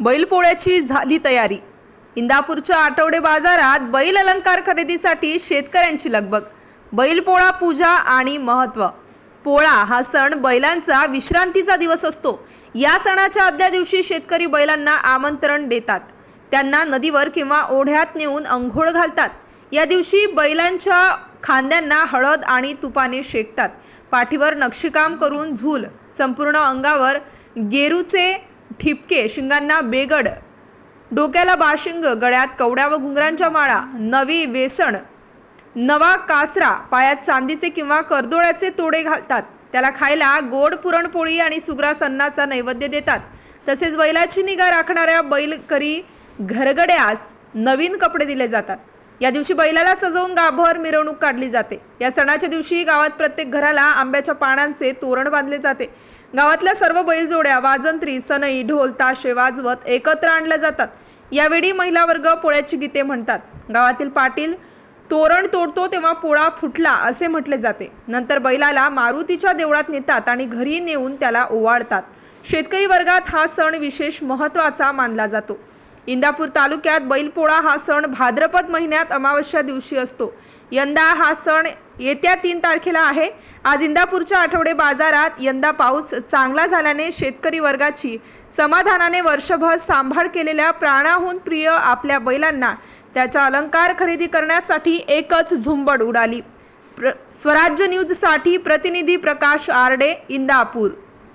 बैलपोळ्याची झाली तयारी. इंदापूरच्या आठवडे बाजारात बैल अलंकार खरेदीसाठी शेतकऱ्यांची लगबग. बैलपोळा पूजा आणि महत्त्व पोळा हा सण बैलांचा विश्रांतीचा दिवस असतो. या सणाच्या आदल्या दिवशी शेतकरी बैलांना आमंत्रण देतात. त्यांना नदीवर किंवा ओढ्यात नेऊन अंघोळ घालतात. या दिवशी बैलांच्या खांद्यांना हळद आणि तुपाने शेकतात. पाठीवर नक्षीकाम करून झूल संपूर्ण अंगावर गेरूचे ठिपके शिंगांना बेगड. डोक्याला बाशिंग गळ्यात कवड्या व घुंगरांच्या माळा. नवी वेसण. नवा कासरा. पायात चांदीचे किंवा करदोळ्याचे तोडे घालतात. त्याला खायला गोड पुरणपोळी आणि सुग्रास अन्नाचा नैवेद्य देतात. तसेच बैलाची निगा राखणाऱ्या बैलकरी घरगड्यास नवीन कपडे दिले जातात. या दिवशी बैलाला सजवून गाभर मिरवणूक काढली जाते. या सणाच्या दिवशी गावात प्रत्येक घराला आंब्याच्या पानांचे तोरण बांधले जाते. गावातल्या सर्व बैलजोड्या वाजंत्री सनई ढोल ताशे वाजवत एकत्र आणल्या जातात. यावेळी महिला वर्ग पोळ्याची गीते म्हणतात. गावातील पाटील तोरण तोडतो तेव्हा पोळा फुटला असे म्हटले जाते. नंतर बैलाला मारुतीच्या देवळात नेतात आणि घरी नेऊन त्याला ओवाळतात. शेतकरी वर्गात हा सण विशेष महत्त्वाचा मानला जातो. इंदापूर तालुक्यात बैलपोळा हा सण भाद्रपद महिन्यात अमावस्या दिवशी असतो. यंदा हा सण येत्या तीन तारखेला आहे. आज इंदापूरच्या आठवडे बाजारात यंदा पाऊस चांगला झाल्याने शेतकरी वर्गाची समाधानाने वर्षभर सांभाळ केलेल्या प्राणाहून प्रिय आपल्या बैलांना त्याचा अलंकार खरेदी करण्यासाठी एकच झुंबड उडाली. प्र स्वराज्य न्यूजसाठी प्रतिनिधी प्रकाश आरडे इंदापूर.